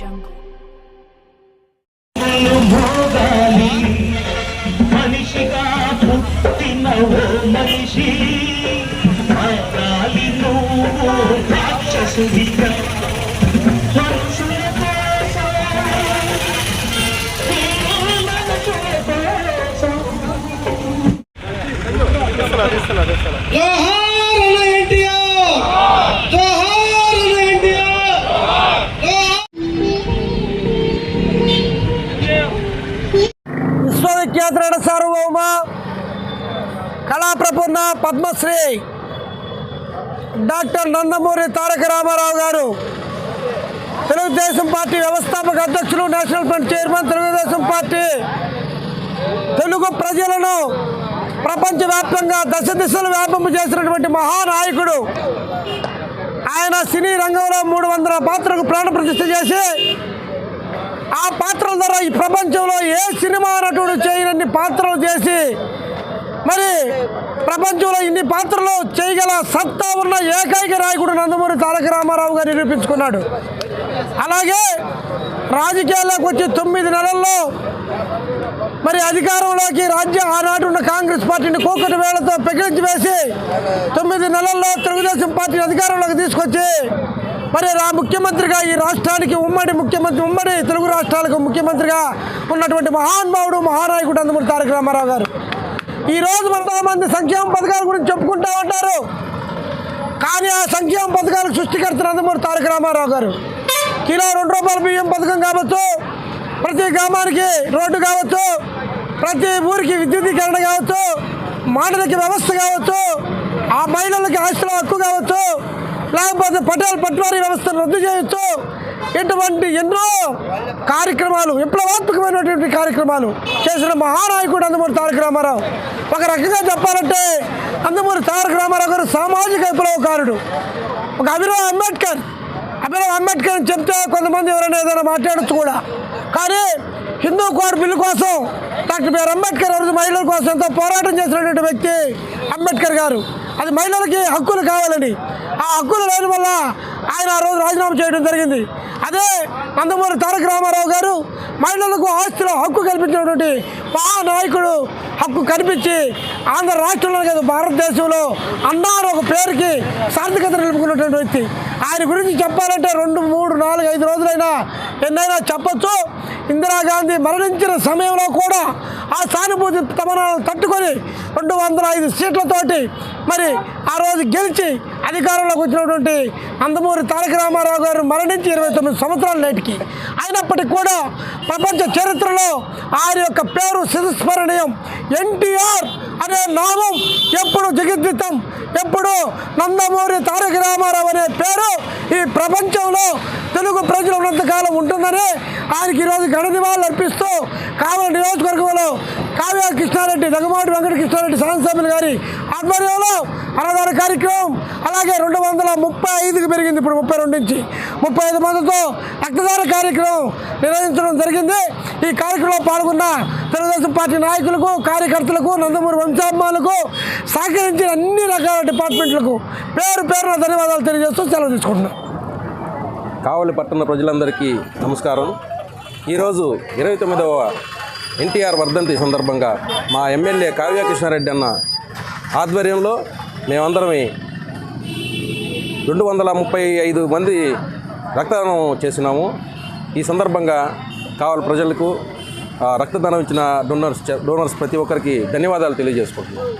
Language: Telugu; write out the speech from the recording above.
jungle. మనిషిగా పుట్టిన ఓ మనిషి విశ్వవిఖ్యాత సార్వభౌమ కళాప్రపూర్ణ పద్మశ్రీ డాక్టర్ నందమూరి తారక రామారావు గారు. తెలుగుదేశం పార్టీ వ్యవస్థాపక అధ్యక్షులు National Front chairman Telugu Desam party. Telugu ప్రజలను ప్రపంచవ్యాప్తంగా దశ దిశలు వ్యాపింపు చేసినటువంటి మహానాయకుడు. ఆయన సినీ రంగంలో మూడు వందల పాత్రకు ప్రాణ ప్రతిష్ఠ చేసి ఆ పాత్రల ద్వారా ఈ ప్రపంచంలో ఏ సినిమా నటుడు ఇన్ని పాత్రలు చేసి మరి ప్రపంచంలో ఇన్ని పాత్రలు చేయగల సత్తా ఉన్న ఏకైక నాయకుడు నందమూరి తారక రామారావు గారు నిరూపించుకున్నాడు. అలాగే రాజకీయాల్లోకి వచ్చి తొమ్మిది నెలల్లో మరి అధికారంలోకి రాజ్యం ఆనాడు ఉన్న కాంగ్రెస్ పార్టీని కూకటి వేళతో పెకిలించి వేసి తొమ్మిది నెలల్లో తెలుగుదేశం పార్టీని అధికారంలోకి తీసుకొచ్చి మరి రా ముఖ్యమంత్రిగా ఈ రాష్ట్రానికి ఉమ్మడి ముఖ్యమంత్రి ఉమ్మడి తెలుగు రాష్ట్రాలకు ముఖ్యమంత్రిగా ఉన్నటువంటి మహానుభావుడు మహానాయకుడు అందుమూరి తారక రామారావు గారు. ఈ రోజు మంది సంక్షేమ పథకాల గురించి చెప్పుకుంటా ఉంటారు. కానీ ఆ సంక్షేమ పథకాలకు సృష్టికర్త నందమూరి తారక రామారావు గారు. కిలో రెండు రూపాయల బియ్యం పథకం కావచ్చు ప్రతి గ్రామానికి రోడ్డు కావచ్చు ప్రతి ఊరికి విద్యుదీకరణ కావచ్చు మాటలకి వ్యవస్థ కావచ్చు ఆ మహిళలకి ఆస్తుల హక్కు కావచ్చు లేకపోతే పటేల్ పట్వారీ వ్యవస్థను రద్దు చేయొచ్చు ఇటువంటి ఎన్నో కార్యక్రమాలు విప్లవాత్మకమైనటువంటి కార్యక్రమాలు చేసిన మహానాయకుడు అందమూరి తారక రామారావు. ఒక రకంగా చెప్పాలంటే అందమూరి తారక రామారావు గారు సామాజిక విప్లవకారుడు. ఒక అభినవ్ అంబేద్కర్ అభినవ్ అంబేద్కర్ అని చెప్తే కొంతమంది ఎవరైనా ఏదైనా మాట్లాడచ్చు కూడా. కానీ హిందూ కోడ్ బిల్లు కోసం డాక్టర్ బిఆర్ అంబేద్కర్ గారు మహిళల కోసం ఎంతో పోరాటం చేసినటువంటి వ్యక్తి అంబేద్కర్ గారు. అది మహిళలకి హక్కులు కావాలని ఆ హక్కులు లేని వల్ల ఆయన ఆ రోజు రాజీనామా చేయడం జరిగింది. అదే నందమూరి తారక రామారావు గారు మహిళలకు ఆస్తిలో హక్కు కల్పించినటువంటి మహానాయకుడు హక్కు కనిపించి ఆంధ్ర రాష్ట్రంలో కాదు భారతదేశంలో అన్నారు ఒక పేరుకి సార్థకత నిలుపుకున్నటువంటి వ్యక్తి. ఆయన గురించి చెప్పాలంటే రెండు మూడు నాలుగు ఐదు రోజులైనా ఎన్నైనా చెప్పచ్చు. ఇందిరాగాంధీ మరణించిన సమయంలో కూడా ఆ సానుభూతి తమనాలను తట్టుకొని రెండు వందల ఐదు సీట్లతోటి మరి ఆ రోజు గెలిచి అధికారంలోకి వచ్చినటువంటి నందమూరి తారక రామారావు గారు మరణించి ఇరవై తొమ్మిది సంవత్సరాల నేటికి. అయినప్పటికీ కూడా ప్రపంచ చరిత్రలో ఆయన యొక్క పేరు శిరస్మరణీయం. ఎన్టీఆర్ అనే నామం ఎప్పుడు జగద్దితం ఎప్పుడు నందమూరి తారక రామారావు అనే పేరు ఈ ప్రపంచంలో తెలుగు ప్రజలు ఉన్నంతకాలం ఉంటుందని ఆయనకి ఈరోజు ఘన నివాళులు అర్పిస్తూ కావలి నియోజకవర్గంలో కావ్య కృష్ణారెడ్డి దగ్గమాటి వెంకట కృష్ణారెడ్డి శాసనసభ్యులు గారి ఆధ్వర్యంలో అన్నదాన కార్యక్రమం అలాగే రెండు వందల ముప్పై ఐదుకు పెరిగింది ఇప్పుడు ముప్పై రెండు నుంచి. ముప్పై ఐదు మందితో రక్తదాన కార్యక్రమం నిర్వహించడం జరిగింది. ఈ కార్యక్రమంలో పాల్గొన్న తెలుగుదేశం పార్టీ నాయకులకు కార్యకర్తలకు నందమూరి వంశాభిమానులకు సహకరించిన అన్ని రకాల డిపార్ట్మెంట్లకు పేరు పేరున ధన్యవాదాలు తెలియజేస్తూ సెలవు తీసుకుంటున్నాను కావలి పట్టణ ప్రజలందరికీ నమస్కారం. ఈరోజు ఇరవై తొమ్మిదవ ఎన్టీఆర్ వర్ధంతి సందర్భంగా మా ఎమ్మెల్యే కావ్య కృష్ణారెడ్డి అన్న ఆధ్వర్యంలో మేమందరం రెండు వందల ముప్పై ఐదు మంది రక్తదానం చేసినాము. ఈ సందర్భంగా కావాలి ప్రజలకు రక్తదానం ఇచ్చిన డోనర్స్ డోనర్స్ ప్రతి ఒక్కరికి ధన్యవాదాలు తెలియజేసుకుంటున్నాను